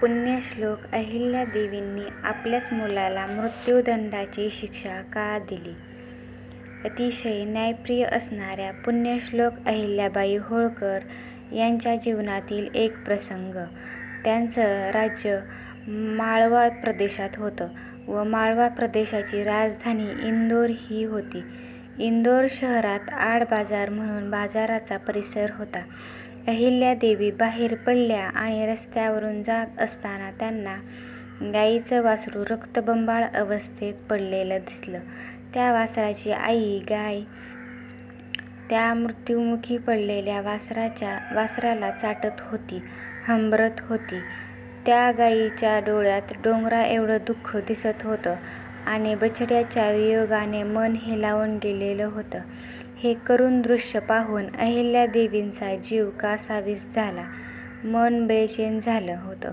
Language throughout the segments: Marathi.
पुण्यश्लोक अहिल्यादेवींनी आपल्याच मुलाला मृत्यूदंडाची शिक्षा का दिली? अतिशय न्यायप्रिय असणाऱ्या पुण्यश्लोक अहिल्याबाई होळकर यांच्या जीवनातील एक प्रसंग. त्यांचं राज्य माळवा प्रदेशात होतं व माळवा प्रदेशाची राजधानी इंदोर ही होती. इंदोर शहरात आड बाजार म्हणून बाजाराचा परिसर होता. अहिल्यादेवी बाहेर पडल्या आणि रस्त्यावरून जात असताना त्यांना गाईचं वासरू रक्तबंबाळ अवस्थेत पडलेलं दिसलं. त्या वासराची आई गाय त्या मृत्युमुखी पडलेल्या वासराला चाटत होती, हंबरत होती. त्या गाईच्या डोळ्यात डोंगराएवढं दुःख दिसत होतं आणि बछड्याच्या वियोगाने मन हेलावून गेलेलं होतं. हे करुण दृश्य पाहून अहिल्यादेवींचा जीव कासावीस झाला. मन बेचैन झालं होतं.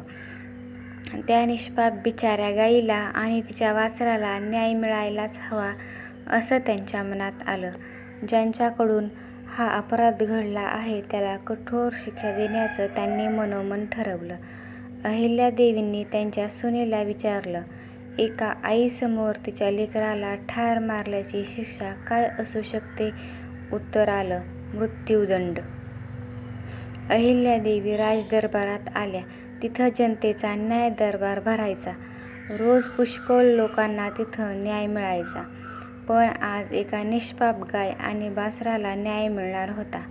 त्या निष्पाप बिचाऱ्या गाईला आणि तिच्या वासराला न्याय मिळायलाच हवा असं त्यांच्या मनात आलं. ज्यांच्याकडून हा अपराध घडला आहे त्याला कठोर शिक्षा देण्याचं त्यांनी मनोमन ठरवलं. अहिल्यादेवींनी त्यांच्या सुनेला विचारलं, एका आईसमोर तिच्या लेकराला ठार मारल्याची शिक्षा काय असू शकते? उत्तर आलं, मृत्यूदंड अहिल्यादेवी राजदरबारात आल्या. तिथं जनतेचा न्याय दरबार भरायचा. रोज पुष्कळ लोकांना तिथं न्याय मिळायचा. पण आज एका निष्पाप गाय आणि वासराला न्याय मिळणार होता.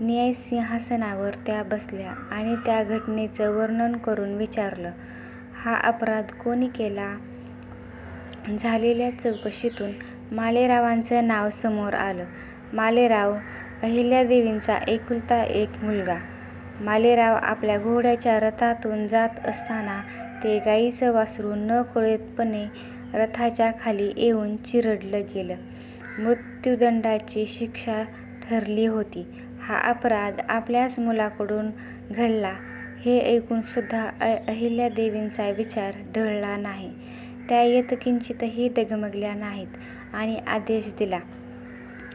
न्याय सिंहासनावर त्या बसल्या आणि त्या घटनेचं वर्णन करून विचारलं, हा अपराध कोणी केला? झालेल्या चौकशीतून मालेरावांचं नाव समोर आलं. मालेराव अहिल्यादेवींचा एकुलता एक मुलगा. मालेराव आपल्या घोड्याच्या रथातून जात असताना ते गाईचं वासरू नकळतपणे रथाच्या खाली येऊन चिरडलं गेलं. मृत्युदंडाची शिक्षा ठरली होती. हा अपराध आपल्याच मुलाकडून घडला हे ऐकूनसुद्धा अ अहिल्यादेवींचा विचार ढळला नाही. त्या येत किंचितही डगमगल्या नाहीत आणि आदेश दिला,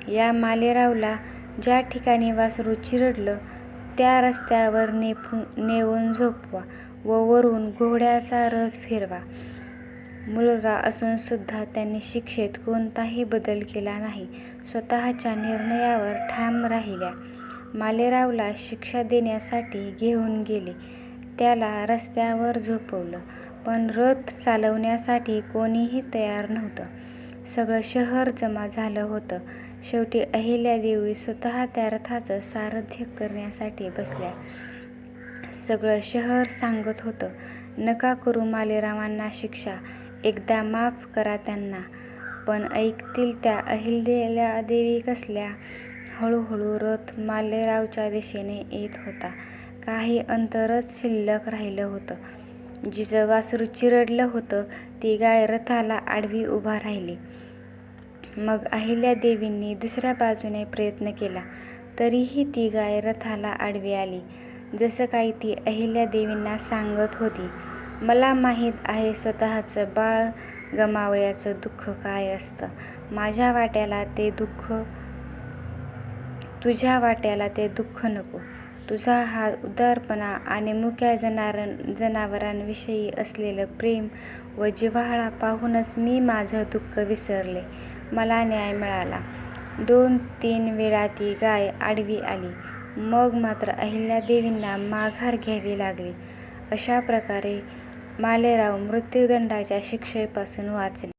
या मालेरावला ज्या ठिकाणी वासरू चिरडलं त्या रस्त्यावर नेपून नेऊन झोपवा व वरून घोड्याचा रथ फिरवा. मुलगा असून सुद्धा त्यांनी शिक्षेत कोणताही बदल केला नाही. स्वतःच्या निर्णयावर ठाम राहिल्या. मालेरावला शिक्षा देण्यासाठी घेऊन गेले. त्याला रस्त्यावर झोपवलं. पण रथ चालवण्यासाठी कोणीही तयार नव्हतं. सगळं शहर जमा झालं होतं. शेवटी अहिल्यादेवी स्वतः त्या रथाचं सारथ्य करण्यासाठी बसल्या. सगळं शहर सांगत होतं, नका करू मालेरावांना शिक्षा, एकदा माफ करा त्यांना. पण ऐकतील त्या अहिल्यादेवी कसल्या? हळूहळू रथ मालेरावच्या दिशेने येत होता. काही अंतरच शिल्लक राहिलं होतं. जिचं वासरू चिरडलं होतं ती गाय रथाला आडवी उभा राहिली. मग अहिल्यादेवींनी दुसऱ्या बाजूने प्रयत्न केला, तरीही ती गाय रथाला आडवी आली. जसं काही ती अहिल्यादेवींना सांगत होती, मला माहीत आहे स्वतःचं बाळ गमावल्याचं दुःख काय असतं. माझ्या वाट्याला ते दुःख तुझ्या वाट्याला ते दुःख नको. तुझा हा उदारपणा आणि मुक्या जनावरांविषयी असलेलं प्रेम व जिव्हाळा पाहूनच मी माझं दुःख विसरले. मला न्याय मिळाला. दोन तीन वेळा ती गाय आडवी आली. मग मात्र अहिल्यादेवींना माघार घ्यावी लागली. अशा प्रकारे मालेराव मृत्यूदंडाच्या शिक्षेपासून वाचले.